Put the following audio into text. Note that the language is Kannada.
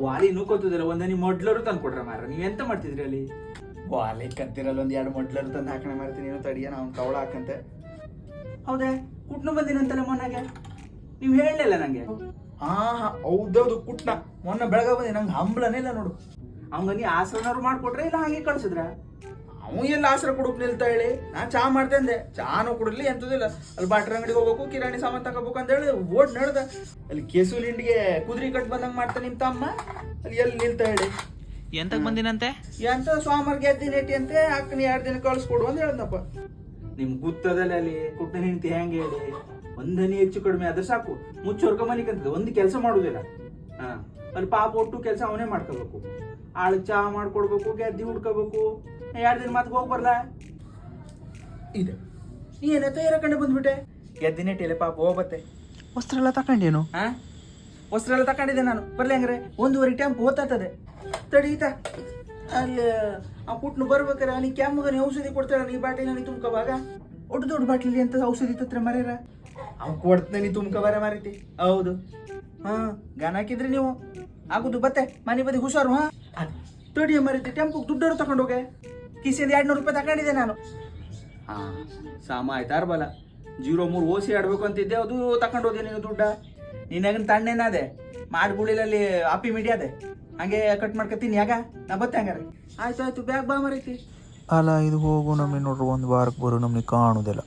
ವಾಲಿ ಒಂದ ಒಂದನಿ ಮೊಡ್ಲರು ತಂದು ಕೊಡ್ರ ಮಾರ ನೀವ್ ಎಂತ ಮಾಡ್ತಿದ್ರಿ ಅಲ್ಲಿ? ವಾಲಿ ಕತ್ತಿರಲ್ಲ ಒಂದ್ ಎರಡು ಮೊಡ್ಲರು ತಂದು ಹಾಕಣ ಮಾಡ್ತೀನಿ ನೀವು ತಡಿಯ ನಾವು ಕವಳ ಹಾಕಂತೆ. ಹೌದೇ? ಕುಟ್ನು ಬಂದಿನಂತಲ್ಲ ಮೊನ್ನಾಗೆ ನೀವು ಹೇಳಲಿಲ್ಲ ನಂಗೆ? ಹಾ ಹಾ ಹೌದೌದು ಕುಟ್ನ. ಮೊನ್ನೆ ಬೆಳಗ ಬಂದಿ ನಂಗೆ ಹಂಬಲನೇ ಇಲ್ಲ ನೋಡು. ಅವಂಗ ನೀ ಆಸನವ್ರು ಮಾಡ್ಕೊಟ್ರೆ ಇಲ್ಲ ಹಾಗೆ ಕಳ್ಸಿದ್ರ? ಅವ ಎಲ್ಲ ಆಸರ ಕೊಡಕ್ ನಿಲ್ತಾ ಹೇಳಿ. ನಾ ಚಾ ಮಾಡ್ತಂದೆ ಚಾನು ಕುಡಿಲಿ ಎಂತದಿಲ್ಲ. ಅಲ್ಲಿ ಬಾಟ್ರ ಅಂಗಡಿಗೆ ಹೋಗ್ಬೇಕು ಕಿರಾಣಿ ಸಾಮಾನು ತಗೋಬೇಕು ಅಂತ ಹೇಳಿ ಓಡ್ ನಡ್ದ. ಅಲ್ಲಿ ಕೇಸು ಹಿಂಡಿಗೆ ಕುದುರೆ ಕಟ್ ಬಂದಂಗ್ ಮಾಡ್ತಾ ನಿಮ್ ತಮ್ಮ. ಅಲ್ಲಿ ಎಲ್ಲಿ ನಿಲ್ತಾ ಹೇಳಿ. ಎಂತ ಬಂದಿನಂತೆ? ಎಂತ ಸ್ವಾಮರ್ ಗೆದ್ದಿನ ಎಟ್ಟಿ ಅಂತೆ ಅಕ್ಕನ ಎರಡು ದಿನ ಕಳ್ಸ್ಕೊಡು ಅಂತ ಹೇಳ್ದಪ್ಪ ನಿಮ್ ಗೊತ್ತದಲ್ಲ ಅಲ್ಲಿ ಕುಟ್ಟನ ಹೆಂಡತಿ ಹೆಂಗೆ ಹೇಳಿ. ಒಂದನಿ ಹೆಚ್ಚು ಕಡಿಮೆ ಆದ್ರೆ ಸಾಕು. ಮುಚ್ಚೋರ್ಕ ಮಲಿಕಂತದ ಒಂದು ಕೆಲಸ ಮಾಡುದಿಲ್ಲ. ಹಾ. ಅಲ್ಲಿ ಪಾಪ ಒಟ್ಟು ಕೆಲಸ ಅವನೇ ಮಾಡ್ಕೋಬೇಕು. ಆಳು ಚಹಾ ಮಾಡ್ಕೊಡ್ಬೇಕು ಗೆದ್ದಿ ಹುಡ್ಕೋಬೇಕು. ಎರಡು ದಿನ ಮತ್ತೆ ಹೋಗಿ ಬರ್ಲಾ? ಇದೆ. ನೀ ಏನತ್ತ ಏರಕಂಡೆ ಬಂದ್ಬಿಟ್ಟೆ? ಗೆದ್ದಿನೇ ಟೇಲೆ ಪಾಪ ಹೋಗತ್ತೆ ವಸ್ತ್ರ ಎಲ್ಲ ತಕೊಂಡೇನು ಹಾ ವಸ್ತ್ರ ಎಲ್ಲ ತಕೊಂಡಿದ್ದೆ ನಾನು. ಬರ್ಲಿ ಹಂಗ್ರೆ ಒಂದೂವರೆ ಟೈಮ್ ಹೋತಾತದೆ ತಡೀತ. ಅಲ್ಲಿ ಆ ಪುಟ್ನು ಬರ್ಬೇಕಾರೆ ನೀ ಕ್ಯಾಮಗನಿ ಔಷಧಿ ಕೊಡ್ತಾರ ನೀ ಬಾಟಿನ ನನಗೆ ತುಂಬ್ಕೋವಾಗ ದೊಡ್ಡ ದೊಡ್ಡ ಬಾಟ್ಲಿ ಅಂತ ಔಷಧಿ ತತ್ರ ಮರ್ಯಾರ? ಅವ್ ಕೊಡ್ತಾನೆ ನೀ ತುಂಬ್ಕೋಬಾರ ಬರ ಮಾರೈತಿ. ಹೌದು. ಹಾ ಗಾನ ಹಾಕಿದ್ರಿ ನೀವು. ಆಗುದು ಬತ್ತೆ ಮನೆ ಬದಿ ಹುಷಾರು ಹಾ? ತಡಿಯ ಮರೀತಿ ಟೆಂಪು ದುಡ್ಡರು ತಗೊಂಡೋಗೆ ಕಿಸಿಯಿಂದ ಎರಡು ನೂರು ರೂಪಾಯಿ ತಗೊಂಡಿದ್ದೆ ನಾನು. ಹಾಂ ಸಾಮ ಆಯ್ತಾರ ಬಲ. ಜೀರೋ ಮೂರು ಓಸಿ ಆಡಬೇಕು ಅಂತಿದ್ದೆ ಅದು ತಗೊಂಡು ಹೋದೆ ನೀನು ದುಡ್ಡ. ನಿನ್ನಾಗಿನ ತಣ್ಣೇನಾದೆ ಮಾಡ್ಗುಳಿಲಲ್ಲಿ ಅಪ್ಪಿ ಮಿಡಿ ಅದೇ. ಹಂಗೆ ಕಟ್ ಮಾಡ್ಕೊತೀನಿ ಯಾಗ? ನಾ ಬತ್ತೆ ಹಂಗಾರೆ. ಆಯ್ತು ಆಯ್ತು ಬ್ಯಾಗ್ ಬಾ ಮರೀತಿ ಅಲ್ಲ ಇದು ಹೋಗು ನಮಗೆ ನೋಡ್ರಿ ಒಂದು ವಾರಕ್ಕೆ ಬರೋ ನಮಗೆ ಕಾಣುದಿಲ್ಲ.